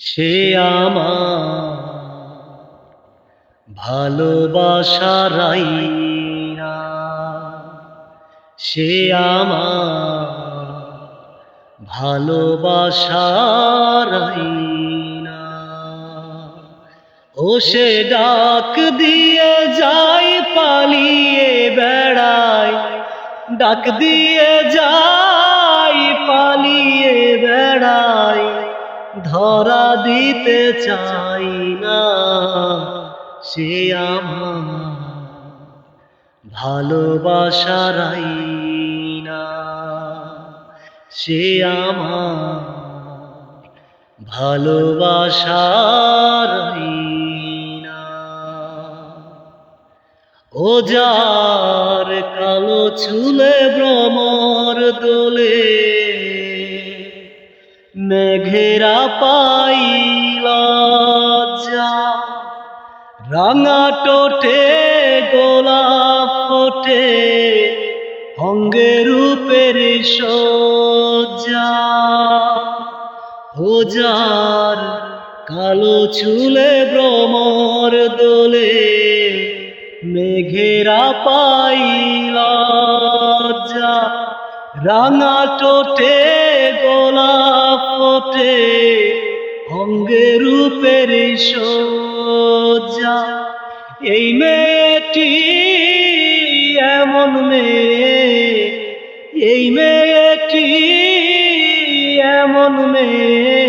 সে আমার ভালোবাসার আইনা সে আমার ভালোবাসার আইনা ও সে ডাক দিয়ে যাই পালিয়ে বেড়াই ডাক দিয়ে যাই পালিয়ে ধরা দিতে চাই না, সে আমার ভালোবাসার আইনা, সে আমার ভালোবাসার আইনা। ও কালো চুলে ভ্রমর দোলে মেঘেরা পাইল রাঙা টোটে গোলাপ ফোটে, অঙ্গে রূপের সজ্জা যার কালো চুলে ভ্রমর দোলে, মেঘেরা পাইল রাঙা টোটে গোলাপ ফোটে, অঙ্গে রূপের সজ্জা এই মেয়েটি এমন মেয়ে, এই মেয়েটি এমন মেয়ে,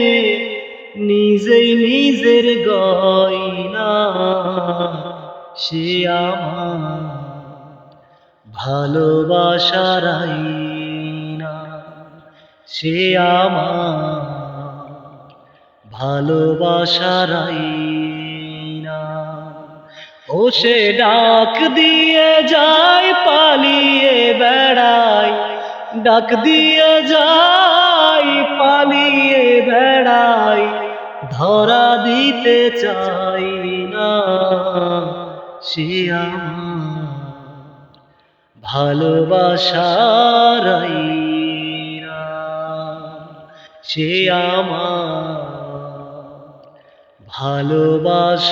নিজেই নিজের গয়না, সে আমার ভালোবাসার আইনা। সে আমার ভালোবাসার আইনা। ও সে ডাক দিয়ে যায়, পালিয়ে বেড়াই ডাক দিয়ে যায়, পালিয়ে বেড়াই ধরা দিতে চাই না সে আমার ভালোবাসার আইনা। সে আমার ভালোবাসারাই